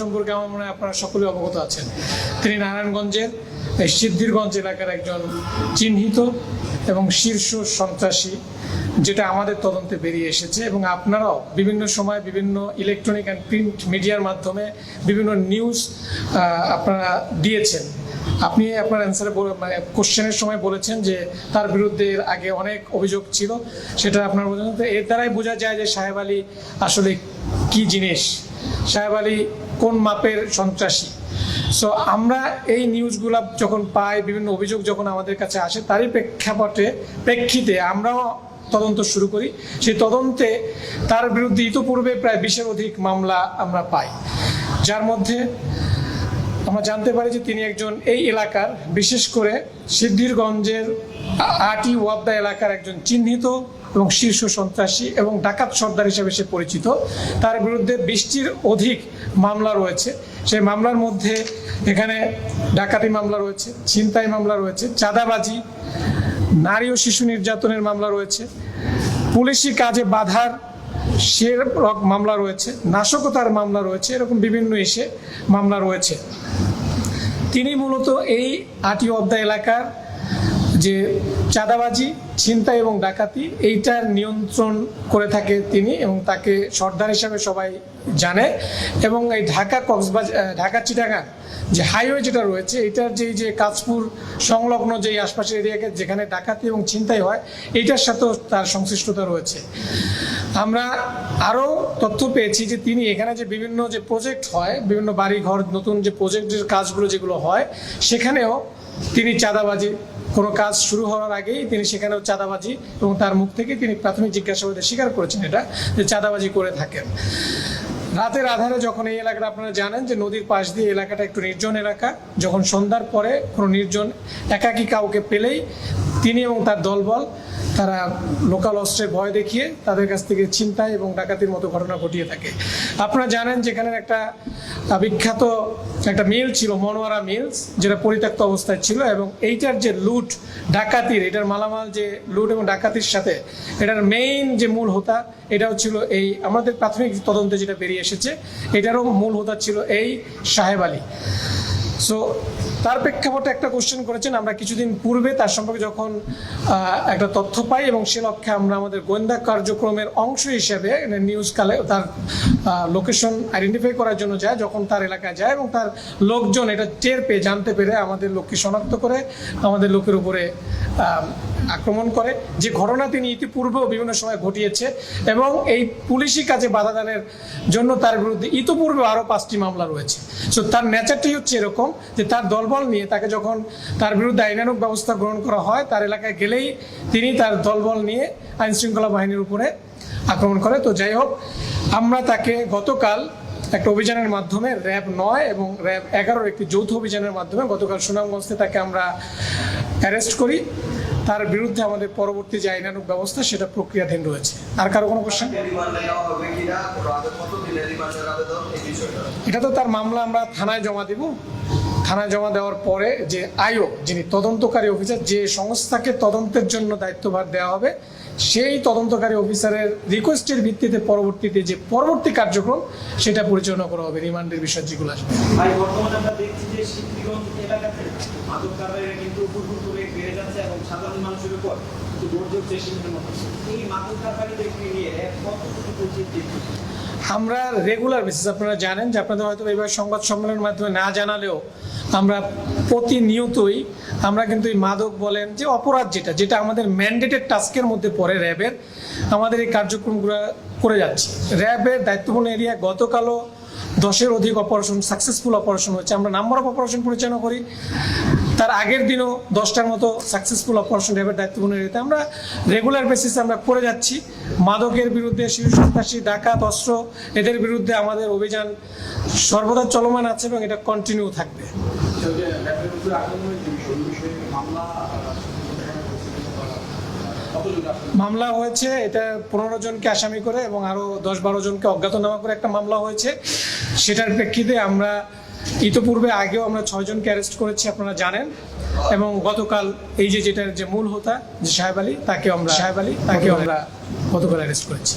সম্পর্কে আমার মনে হয় আপনারা সকলে অবগত আছেন। তিনি নারায়ণগঞ্জের সিদ্ধিরগঞ্জ এলাকার একজন চিহ্নিত এবং শীর্ষ সন্ত্রাসী, যেটা আমাদের তদন্তে বেরিয়ে এসেছে এবং আপনারাও বিভিন্ন সময় বিভিন্ন ইলেকট্রনিক অ্যান্ড প্রিন্ট মিডিয়ার মাধ্যমে বিভিন্ন নিউজ আপনারা দিয়েছেন। আপনি আপনার অ্যান্সারে মানে কোশ্চেনের সময় বলেছেন যে তার বিরুদ্ধে এর আগে অনেক অভিযোগ ছিল, সেটা আপনার বোঝেন তো এর দ্বারাই বোঝা যায় যে সাহেব আলী আসলে কি জিনিস। সাহেব আলী কোন মাপের সন্ত্রাসী? সো আমরা এই নিউজগুলা যখন পাই, বিভিন্ন অভিযোগ যখন আমাদের কাছে আসে, তারই প্রেক্ষাপটে, প্রেক্ষিতে আমরাও তদন্ত শুরু করি। সেই তদন্তে তার বিরুদ্ধে ইতোপূর্বে প্রায় বিশের অধিক মামলা আমরা পাই। যার মধ্যে আমরা জানতে পারি যে তিনি একজন এই এলাকার, বিশেষ করে সিদ্ধিরগঞ্জের আটি ওয়াবদা এলাকার একজন চিহ্নিত এবং শীর্ষ সন্ত্রাসী এবং ডাকাত সর্দার হিসেবে সে পরিচিত। তার বিরুদ্ধে বৃষ্টির অধিক মামলা রয়েছে। সেই মামলার মধ্যে এখানে ডাকাতি মামলা রয়েছে, ছিনতাই মামলা রয়েছে, চাঁদাবাজি, নারী ও শিশু নির্যাতনের মামলা রয়েছে, পুলিশি কাজে বাধার সে মামলা রয়েছে, নাশকতার মামলা রয়েছে, এরকম বিভিন্ন এসে মামলা রয়েছে। তিনি মূলত এই আটি অব্দা এলাকার যে চাঁদাবাজি, ছিনতাই এবং ডাকাতি, এইটার নিয়ন্ত্রণ করে থাকে তিনি এবং তাকে সর্দার হিসাবে সবাই জানে এবং এই ঢাকা কক্সবাজার ঢাকা চিটাগাং যে হাইওয়ে যেটা রয়েছে এটার যে যে কাজপুর সংলগ্ন যে আশপাশের এরিয়াকে যেখানে ডাকাতি এবং ছিনতাই হয়, এইটার সাথেও তার সংশ্লিষ্টতা রয়েছে। আমরা আরও তথ্য পেয়েছি যে তিনি এখানে যে বিভিন্ন যে প্রজেক্ট হয়, বিভিন্ন বাড়ি ঘর নতুন যে প্রজেক্টের কাজগুলো যেগুলো হয়, সেখানেও তিনি চাঁদাবাজি, কোনো কাজ শুরু হওয়ার আগেই তিনি সেখানেও চাঁদাবাজি এবং তার মুখ থেকে তিনি প্রাথমিক জিজ্ঞাসাবাদে স্বীকার করেছেন এটা, যে চাঁদাবাজি করে থাকেন। রাতের আধারে যখন এই এলাকাটা আপনারা জানেন যে নদীর পাশ দিয়ে এলাকাটা একটু নির্জন এলাকা, যখন সন্ধ্যার পরে কোনো নির্জন একাকী কাউকে পেলেই তিনি এবং তার দলবল তারা লোকাল অস্ত্রের ভয় দেখিয়ে তাদের কাছ থেকে চিন্তায় এবং ডাকাতির মতো ঘটনা ঘটিয়ে থাকে। আপনারা জানেন যেখানে একটা বিখ্যাত একটা মিল ছিল, মনোয়ারা মিলস, যেটা পরিত্যক্ত অবস্থায় ছিল এবং এইটার যে লুট ডাকাতির, এটার মালামাল যে লুট এবং ডাকাতির সাথে, এটার মেইন যে মূল হোতা, এটাও ছিল এই, আমাদের প্রাথমিক তদন্তে যেটা বেরিয়ে এসেছে, এটারও মূল হোতা ছিল এই সাহেব আলী। সো তার প্রেক্ষাপটে একটা কোশ্চেন করেছেন, আমরা কিছুদিন পূর্বে তার সম্পর্কে যখন একটা তথ্য পাই এবং সে লক্ষ্যে আমরা আমাদের গোয়েন্দা কার্যক্রমের অংশ হিসেবে নিউজ কালে তার লোকেশন আইডেন্টিফাই করার জন্য যায়, যখন তার এলাকায় যায় এবং তার লোকজন এটা টের পেয়ে, জানতে পেরে আমাদের লোককে শনাক্ত করে, আমাদের লোকের উপরে আক্রমণ করে। যে ঘটনা তিনি ইতিপূর্বেও বিভিন্ন সময় ঘটিয়েছে এবং এই পুলিশি কাজে বাধা দানের জন্য তার বিরুদ্ধে ইতিপূর্বে আরও পাঁচটি মামলা রয়েছে। সো তার নেচারটাই হচ্ছে এরকম যে তার দলবল নিয়ে তাকে যখন তার বিরুদ্ধে আইনানুক ব্যবস্থা গ্রহণ করা হয়, তার এলাকায় গেলেই তিনি তার দলবল নিয়ে আইন শৃঙ্খলা বাহিনীর উপরে আক্রমণ করে। তো যাই হোক, আমরা তাকে গতকাল একটা অভিযানের মাধ্যমে, র্যাব নয় এবং র্যাব এগারোর একটি যৌথ অভিযানের মাধ্যমে গতকাল সুনামগঞ্জে তাকে আমরা অ্যারেস্ট করি। তার বিরুদ্ধে আমাদের পরবর্তী যে আইনানুক ব্যবস্থা, সেটা প্রক্রিয়াধীন রয়েছে। আর কারও কোনো কোশ্চেন এটা তো তার মামলা আমরা থানায় জমা দিব। থানায় জমা দেওয়ার পরে যে আয়ো যিনি তদন্তকারী অফিসার, যে সংস্থাকে তদন্তের জন্য দায়িত্বভার দেওয়া হবে, সেই তদন্তকারী অফিসারের রিকোয়েস্টের ভিত্তিতে পরবর্তীতে যে পরবর্তী কার্যক্রম, সেটা পরিচালনা করা হবে। রিমান্ডের বিষয় যেগুলো আসবে। যে এলাকাতে কিন্তু বেড়ে যাচ্ছে এবং সাধারণ মানুষের উপর দুর্যোগ এই নিয়ে কতটুকু আমরা রেগুলার বেসিস আপনারা জানেন যে আপনাদের হয়তো এইভাবে সংবাদ সম্মেলনের মাধ্যমে না জানালেও আমরা প্রতিনিয়তই আমরা কিন্তু এই মাদক বলেন যে অপরাধ যেটা যেটা আমাদের ম্যান্ডেটেড টাস্কের মধ্যে পড়ে, র্যাবের। আমাদের এই কার্যক্রমগুলো করে যাচ্ছে। র্যাবের দায়িত্বপূর্ণ এরিয়া গতকালও দশের অধিক অপারেশন সাকসেসফুল অপারেশন হচ্ছে আমরা নাম্বার অফ অপারেশন পরিচালনা করি। তার আগের দিনও দশটার মতো সাকসেসফুল অপারেশন র্যাবের দায়িত্বপূর্ণ এরিয়াতে আমরা রেগুলার বেসিসে আমরা করে যাচ্ছি। মাদকের বিরুদ্ধে শিশু, সন্ত্রাসী, ডাকাত, অস্ত্র, এদের বিরুদ্ধে আমাদের অভিযান সর্বদা চলমান আছে এবং এটা কন্টিনিউ থাকবে। মামলা হয়েছে, এটা পনেরো জনকে আসামি করে এবং আরও দশ বারো জনকে অজ্ঞাতনামা করে একটা মামলা হয়েছে। সেটার প্রেক্ষিতে আমরা ইতোপূর্বে আগেও আমরা ছয়জনকে অ্যারেস্ট করেছি আপনারা জানেন। এবং গতকাল এই যে যেটার যে মূল হোতা যে সাহেব আলী তাকে আমরা সাহেব আলী তাকে আমরা গতকাল অ্যারেস্ট করেছি।